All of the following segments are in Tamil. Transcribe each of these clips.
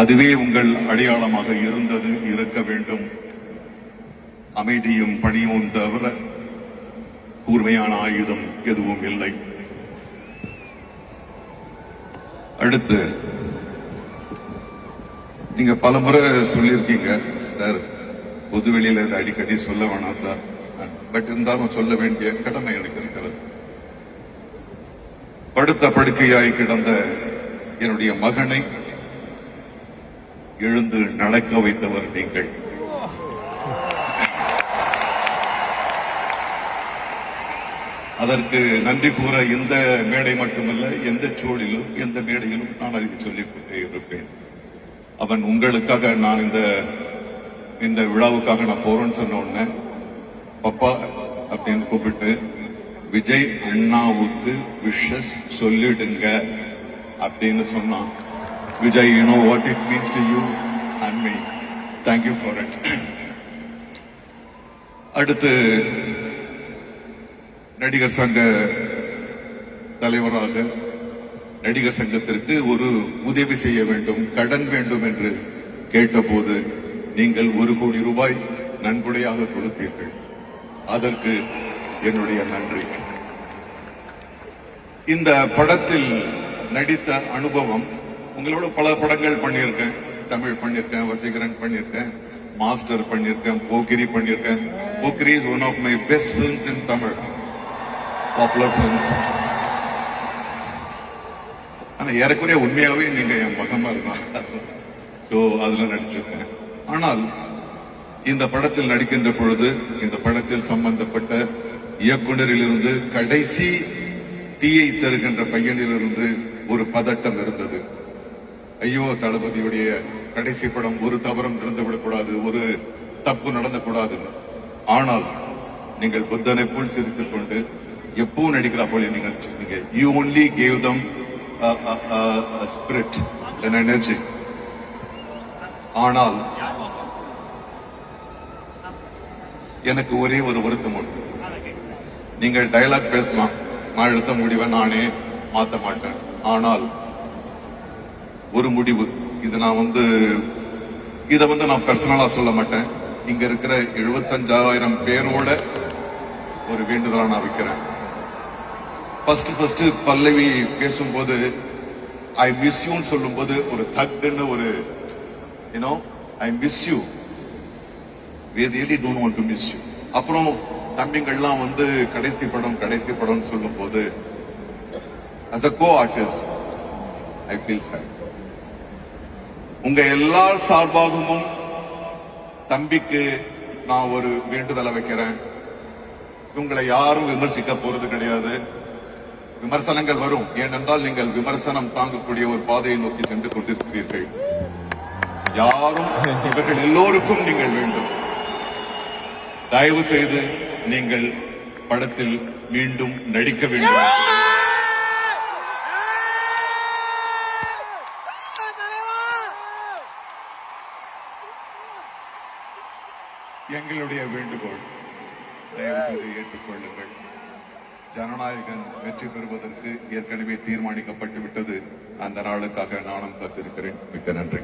அதுவே உங்கள் அடையாளமாக இருந்தது இருக்க வேண்டும். அமைதியும் பணியும் தவிர கூர்மையான ஆயுதம் எதுவும் இல்லை. அடுத்து நீங்க பலமுறை சொல்லியிருக்கீங்க சார். பொதுவெளியில இதை அடிக்கடி சொல்ல வேணாம் சார். பட் இருந்தாலும் சொல்ல வேண்டிய கடமை எனக்கு இருக்கிறது. படுத்த படுக்கையாய் கிடந்த என்னுடைய மகனை எழுந்து நடக்க வைத்தவர் நீங்கள். அதற்கு நன்றி கூற இந்த மேடை மட்டுமல்ல எந்த சூழலிலும் எந்த மேடையிலும் நான் அதை சொல்லிக் கொண்டே இருப்பேன். அவன் உங்களுக்காக நான் இந்த இந்த விழாவுக்காக நான் போறேன்னு சொன்ன உடனே பப்பா அப்படின்னு கூப்பிட்டு விஜய் அண்ணாவுக்கு விஷஸ் சொல்லிடுங்க. அப்படின்னு சொன்னான் Vijay you know what it means to you and me thank you for it அடுத்து நடிகர் சங்க தலைவராக நடிகர் சங்கத்திற்கு ஒரு உதவி செய்ய வேண்டும் கடன் வேண்டும் என்று கேட்டபோது நீங்கள் ஒரு கோடி ரூபாய் நன்கொடையாக கொடுத்தீர்கள். அதற்கு என்னுடைய நன்றி. இந்த படத்தில் நடித்த அனுபவம். உங்களோட பல படங்கள் பண்ணியிருக்கேன். தமிழ் பண்ணியிருக்கேன் வசீகரன் பண்ணியிருக்கேன் மாஸ்டர் பண்ணியிருக்கேன் போக்கிரி பண்ணியிருக்கேன். Pokkiri is one of my best films in Tamil. Popular films ஆனால் ஏறக்குறைய உண்மையாகவே நீங்கள் என் பக்கமாக இருந்தான் ஸோ அதில் நடிச்சிருக்கேன். ஆனால் இந்த படத்தில் நடிக்கின்ற பொழுது இந்த படத்தில் சம்பந்தப்பட்ட இயக்குனரிலிருந்து கடைசி தீயை தருகின்ற பையனிலிருந்து ஒரு பதட்டம் இருந்தது. ஐயோ தளபதியுடைய கடைசி படம் ஒரு தவறும் நடந்துவிடக்கூடாது ஒரு தப்பு நடந்தக்கூடாது. ஆனால் நீங்கள் புத்தனை போல் சிரித்துக் கொண்டு எப்பவும் நடிக்கிறா போல நீங்கள் நடிச்சிருந்தீங்க you only gave them spirit energy ஆனால் எனக்கு ஒரே ஒரு வருத்தம் உண்டு. நீங்கள் டயலாக் பேசலாம். நான் எழுத்த முடிவை நானே மாத்த மாட்டேன். ஆனால் ஒரு முடிவு. இது நான் வந்து இதை வந்து நான் பர்சனலா சொல்ல மாட்டேன். இங்க இருக்கிற எழுபத்தஞ்சாயிரம் பேரோட ஒரு வேண்டுதலா நான் வைக்கிறேன். ஃபர்ஸ்ட் ஃபர்ஸ்ட் பல்லவி பேசும்போது ஐ மிஸ் யூன்னு சொல்லும்போது ஒரு தக்குன்னு ஒரு you know I miss you we really don't want to miss you. அப்புறம் தம்பிங்கள்லாம் வந்து கடைசி படம் கடைசி படம்னு சொல்லும் as as a co artist i feel sad. உங்க எல்லார் சார்பாகவும் தம்பிக்கு நான் ஒரு வேண்டுதலை வைக்கிறேன். உங்களை யாரும் விமர்சிக்க போறது கிடையாது. விமர்சனங்கள் வரும். ஏனென்றால் நீங்கள் விமர்சனம் தாங்கக்கூடிய ஒரு பாதையை நோக்கி சென்று கொண்டிருக்கிறீர்கள். யாரும் இவர்கள் எல்லோருக்கும் நீங்கள் வேண்டும். தயவு செய்து நீங்கள் படத்தில் மீண்டும் நடிக்க வேண்டும். எங்களுடைய வேண்டுகோள். தயவு செய்து ஏற்றுக்கொள்ளுங்கள். ஜனநாயகன் வெற்றி பெறுவதற்கு ஏற்கனவே தீர்மானிக்கப்பட்டு விட்டது. அந்த நாளுக்காக நானும் காத்திருக்கிறேன். மிக்க நன்றி.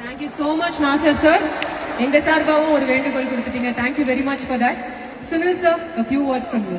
Thank you so much Nassar sir எங்க சார்பாகவும் ஒரு வேண்டுகோள் கொடுத்துட்டீங்க. Thank you very much for that Sunil sir few words from you